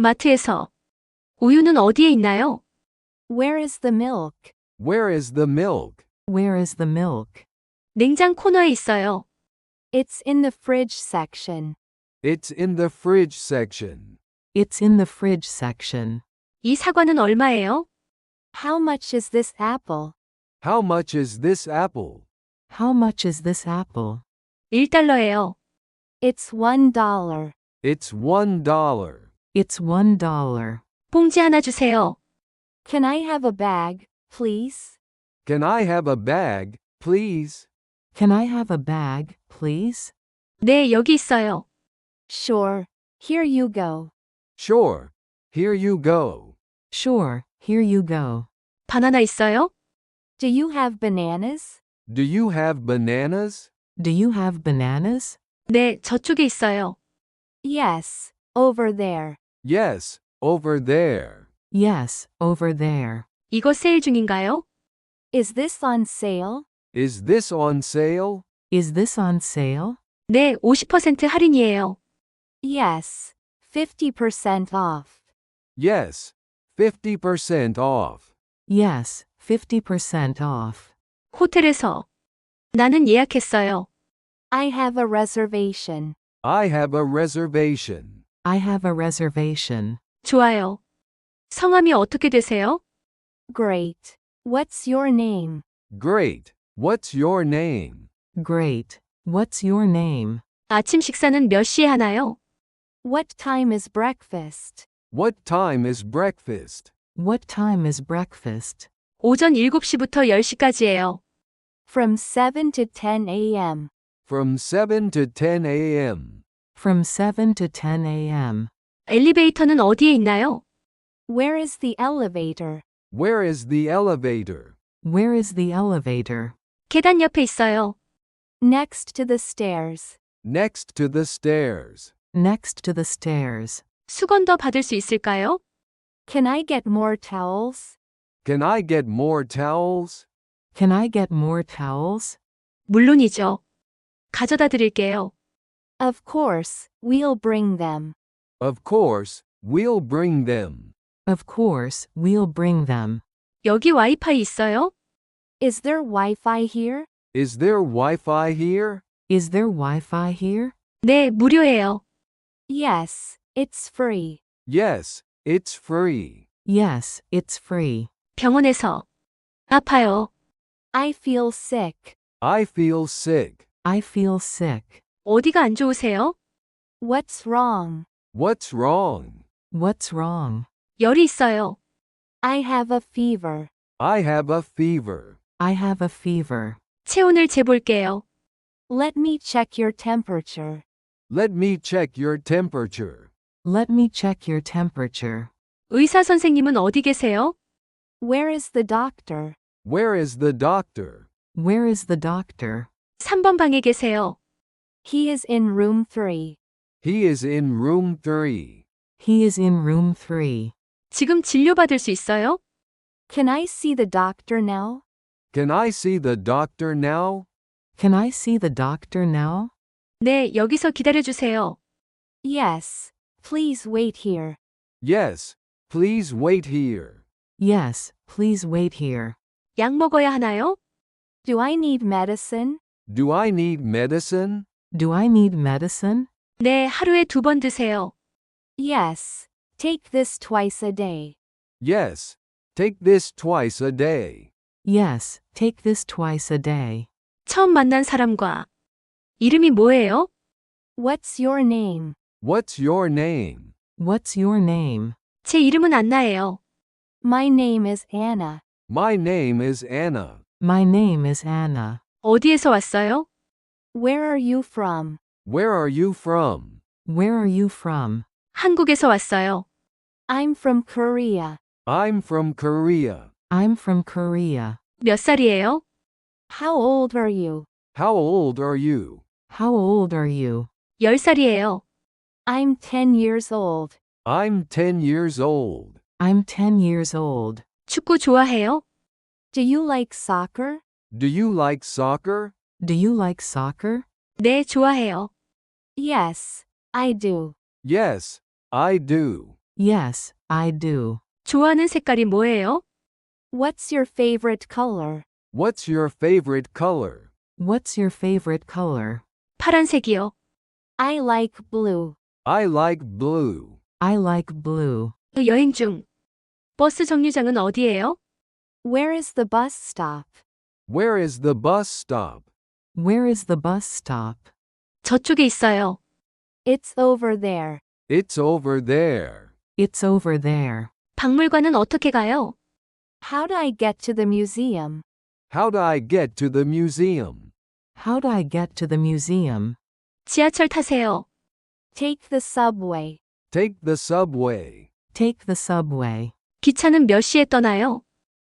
마트에서. 우유는 어디에 있나요? Where is the milk? Where is the milk? Where is the milk? 냉장 코너에 있어요. It's in the fridge section. It's in the fridge section. It's in the fridge section. 이 사과는 얼마예요? How much is this apple? How much is this apple? How much is this apple? 1달러예요. It's one dollar. It's one dollar. It's one dollar. 봉지 하나 주세요. Can I have a bag, please? Can I have a bag, please? Can I have a bag, please? 네, 여기 있어요. Sure. Here you go. Sure. Here you go. Sure, here you go. 바나나 있어요? Do you have bananas? Do you have bananas? Do you have bananas? 네, 저쪽에 있어요. Yes. Over there. Yes, over there. Yes, over there. 이거 세일 중인가요? Is this on sale? Is this on sale? Is this on sale? 네, 50% 할인이에요. Yes. 50% off. Yes, 50% off. Yes, 50% off. 호텔에서. 나는 예약했어요. I have a reservation. I have a reservation. I have a reservation. 좋아요. 성함이 어떻게 되세요? Great. What's your name? Great. What's your name? Great. What's your name? 아침 식사는 몇 시에 하나요? What time is breakfast? What time is breakfast? What time is breakfast? 오전 7시부터 10시까지예요. From 7 to 10 a.m. From 7 to 10 a.m. From 7 to 10 a.m. 엘리베이터는 어디에 있나요? Where is the elevator? Where is the elevator? Where is the elevator? 계단 옆에 있어요. Next to the stairs. Next to the stairs. Next to the stairs. 수건 더 받을 수 있을까요? Can I get more towels? Can I get more towels? Can I get more towels? 물론이죠. 가져다 드릴게요. Of course, we'll bring them. Of course, we'll bring them. Of course, we'll bring them. 여기 와이파이 있어요? Is there Wi Fi here? Is there Wi Fi here? Is there Wi Fi here? 네, 무료예요. Yes, it's free. Yes, it's free. Yes, it's free. 병원에서. 아파요. I feel sick. I feel sick. I feel sick. 어디가 안 좋으세요? What's wrong? What's wrong? What's wrong? 열이 있어요. I have a fever. I have a fever. I have a fever. 체온을 재볼게요. Let me check your temperature. Let me check your temperature. Let me check your temperature. 의사 선생님은 어디 계세요? Where is the doctor? Where is the doctor? Where is the doctor? 3번 방에 계세요. He is in room 3. He is in room 3. He is in room 3. 지금 진료받을 수 있어요? Can I see the doctor now? Can I see the doctor now? Can I see the doctor now? 네, 여기서 기다려주세요. Yes. Please wait here. Yes. Please wait here. Yes, please wait here. 약 먹어야 하나요? Do I need medicine? Do I need medicine? Do I need medicine? 네, 하루에 두 번 드세요. Yes. Take this twice a day. Yes. Take this twice a day. Yes, take this twice a day. 처음 만난 사람과. 이름이 뭐예요? What's your name? What's your name? What's your name? 제 이름은 안나예요. My name is Anna. My name is Anna. My name is Anna. 어디에서 왔어요? Where are you from? Where are you from? Where are you from? 한국에서 왔어요. I'm from Korea. I'm from Korea. I'm from Korea. 몇 살이에요? How old are you? How old are you? How old are you? 10살이에요. I'm 10 years old. I'm 10 years old. I'm 10 years old. 축구 좋아해요? Do you like soccer? Do you like soccer? Do you like soccer? 네, 좋아해요. Yes, I do. Yes, I do. Yes, I do. 좋아하는 색깔이 뭐예요? What's your favorite color? What's your favorite color? What's your favorite color? 파란색이요. I like blue. I like blue. I like blue. 여행 중. 버스 정류장은 어디예요? Where is the bus stop? Where is the bus stop? Where is the bus stop? 저쪽에 있어요. It's over there. It's over there. It's over there. 박물관은 어떻게 가요? How do I get to the museum? How do I get to the museum? How do I get to the museum? 지하철 타세요. Take the subway. Take the subway. Take the subway. 기차는 몇 시에 떠나요?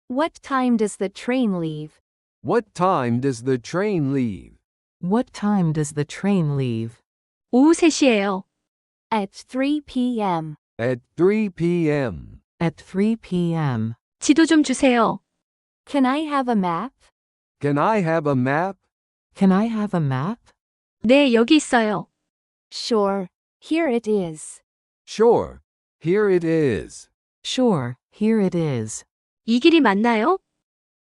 What time does the train leave? What time does the train leave? What time does the train leave? 오후 3시예요. At 3 p.m. At 3 p.m. At 3 p.m. 지도 좀 주세요. Can I have a map? Can I have a map? Can I have a map? 네, 여기 있어요. Sure. Here it is. Sure. Here it is. Sure, here it is. 이 길이 맞나요?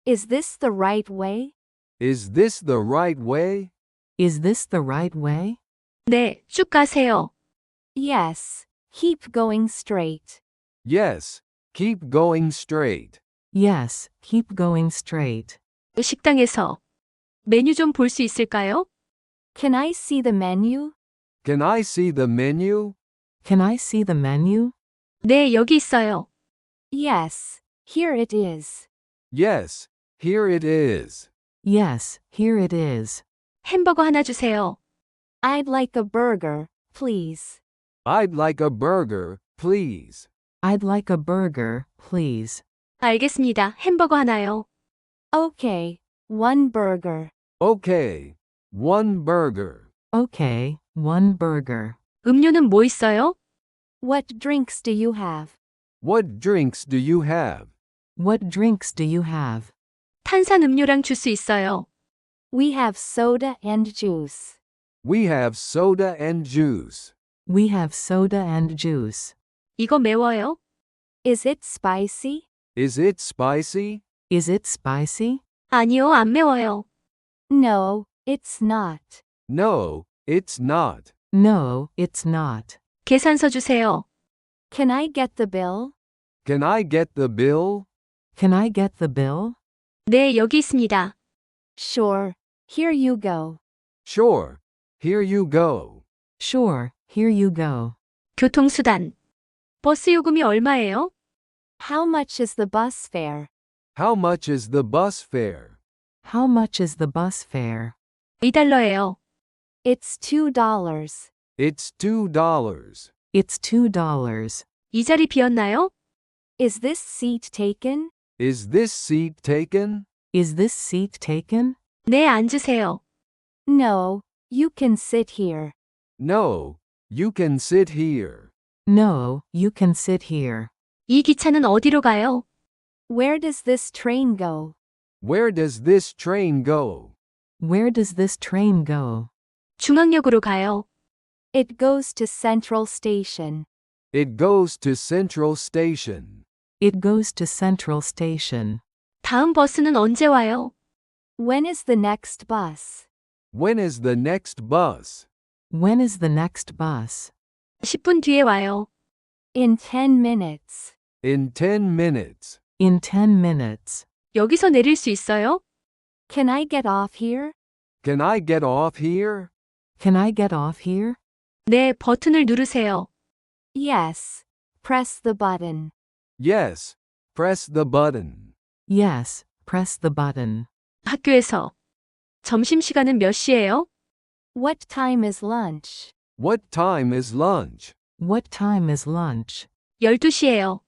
Is this the right way? Is this the right way? Is this the right way? 네, 쭉 가세요. Yes. Keep going straight. Yes. Keep going straight. Yes, keep going straight. 식당에서 메뉴 좀 볼 수 있을까요? Can I see the menu? Can I see the menu? Can I see the menu? 네, 여기 있어요. Yes. Here it is. Yes. Here it is. Yes, here it is. 햄버거 하나 주세요. I'd like a burger, please. I'd like a burger, please. I'd like a burger, please. 알겠습니다. 햄버거 하나요. Okay. One burger. Okay. One burger. Okay, one burger. 음료는 뭐 있어요? What drinks do you have? What drinks do you have? What drinks do you have? 탄산 음료랑 줄 수 있어요. We have soda and juice. We have soda and juice. We have soda and juice. 이거 매워요? Is it spicy? Is it spicy? Is it spicy? 아니요, 안 매워요. No, it's not. No, it's not. No, it's not. 계산서 주세요. Can I get the bill? Can I get the bill? Can I get the bill? 네, 여기 있습니다. Sure. Here you go. Sure. Here you go. Sure, here you go. 교통수단. 버스 요금이 얼마예요? How much is the bus fare? How much is the bus fare? How much is the bus fare? 2달러예요. It's two dollars. It's two dollars. It's two dollars. 이 자리 비었나요? Is this seat taken? Is this seat taken? Is this seat taken? 네, 앉으세요. No, you can sit here. No. You can sit here. No, you can sit here. 이 기차는 어디로 가요? Where does this train go? Where does this train go? Where does this train go? 중앙역으로 가요. It goes to Central Station. It goes to Central Station. It goes to Central Station. 다음 버스는 언제 와요? When is the next bus? When is the next bus? When is the next bus? 10분 뒤에 와요. In 10 minutes. In 10 minutes. In 10 minutes. 여기서 내릴 수 있어요? Can I get off here? Can I get off here? Can I get off here? 네, 버튼을 누르세요. Yes. Press the button. Yes. Press the button. Yes, press the button. 학교에서. 점심시간은 몇 시예요? What time is lunch? What time is lunch? What time is lunch? 12시예요.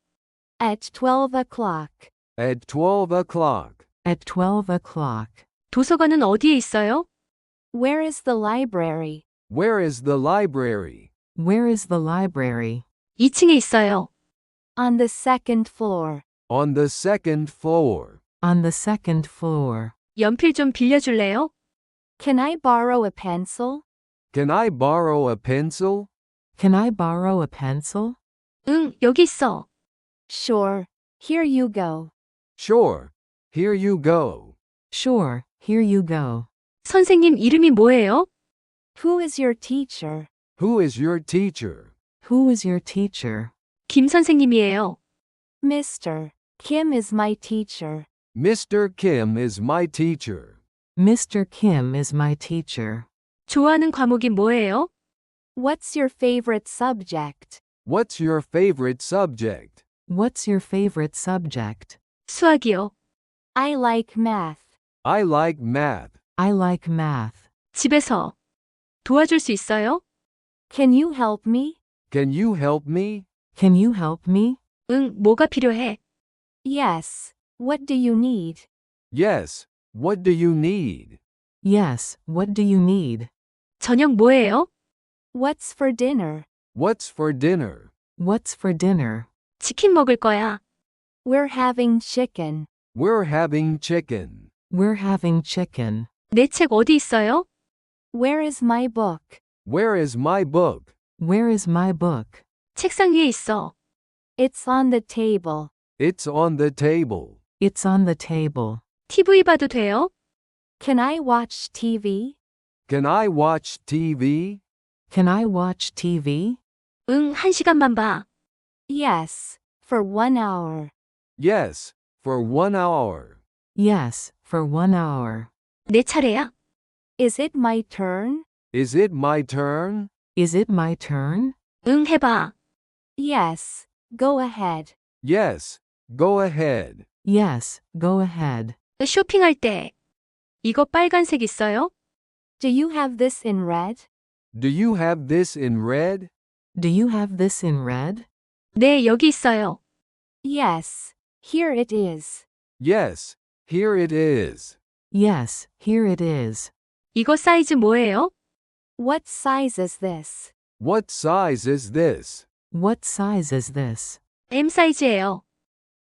At 12 o'clock. At 12 o'clock. At 12 o'clock. 도서관은 어디에 있어요? Where is the library? Where is the library? Where is the library? 2층에 있어요. On the second floor. On the second floor. On the second floor. 연필 좀 빌려줄래요? Can I borrow a pencil? Can I borrow a pencil? Can I borrow a pencil? 응, 여기 있어. Sure. Here you go. Sure. Here you go. Sure, here you go. 선생님 이름이 뭐예요? Who is your teacher? Who is your teacher? Who is your teacher? 김 선생님이에요. Mr. Kim is my teacher. Mr. Kim is my teacher. Mr. Kim is my teacher. 좋아하는 과목이 뭐예요? What's your favorite subject? What's your favorite subject? What's your favorite subject? 수학이요. I like math. I like math. I like math. 집에서 도와줄 수 있어요? Can you help me? Can you help me? Can you help me? 응, 뭐가 필요해? Yes. What do you need? Yes. What do you need? Yes, what do you need? 저녁 뭐예요? What's for dinner? What's for dinner? What's for dinner? 치킨 먹을 거야. We're having chicken. We're having chicken. We're having chicken. 내 책 어디 있어요? Where is my book? Where is my book? Where is my book? 책상 위에 있어. It's on the table. It's on the table. It's on the table. TV 봐도 돼요? Can I watch TV? Can I watch TV? Can I watch TV? 응, 한 시간만 봐. Yes. For one hour. Yes. For one hour. Yes, for one hour. 내 차례야. Is it my turn? Is it my turn? Is it my turn? 응, 해봐. Yes. Go ahead. Yes. Go ahead. Yes, go ahead. 쇼핑할 때. 이거 빨간색 있어요? Do you have this in red? Do you have this in red? Do you have this in red? 네, 여기 있어요. Yes. Here it is. Yes. Here it is. Yes, here it is. 이거 사이즈 뭐예요? What size is this? What size is this? What size is this? M 사이즈예요.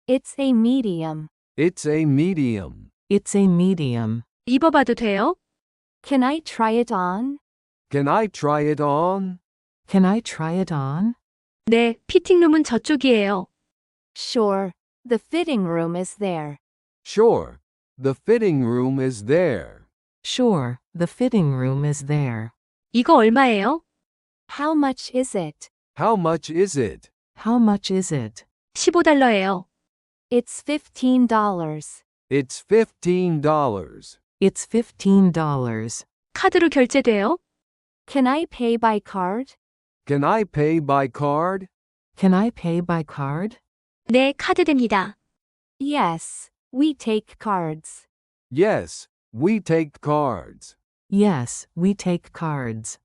It's a medium. It's a medium. It's a medium. 입어봐도 돼요? Can I try it on? Can I try it on? Can I try it on? 네, 피팅룸은 저쪽이에요. Sure. The fitting room is there. Sure. The fitting room is there. Sure, the fitting room is there. 이거 얼마예요? How much is it? How much is it? How much is it? 15달러예요. It's $15. It's $15. It's $15. 카드로 결제돼요? Can I pay by card? Can I pay by card? Can I pay by card? 네, 카드 됩니다. Yes. We take cards. Yes. We take cards. Yes, we take cards.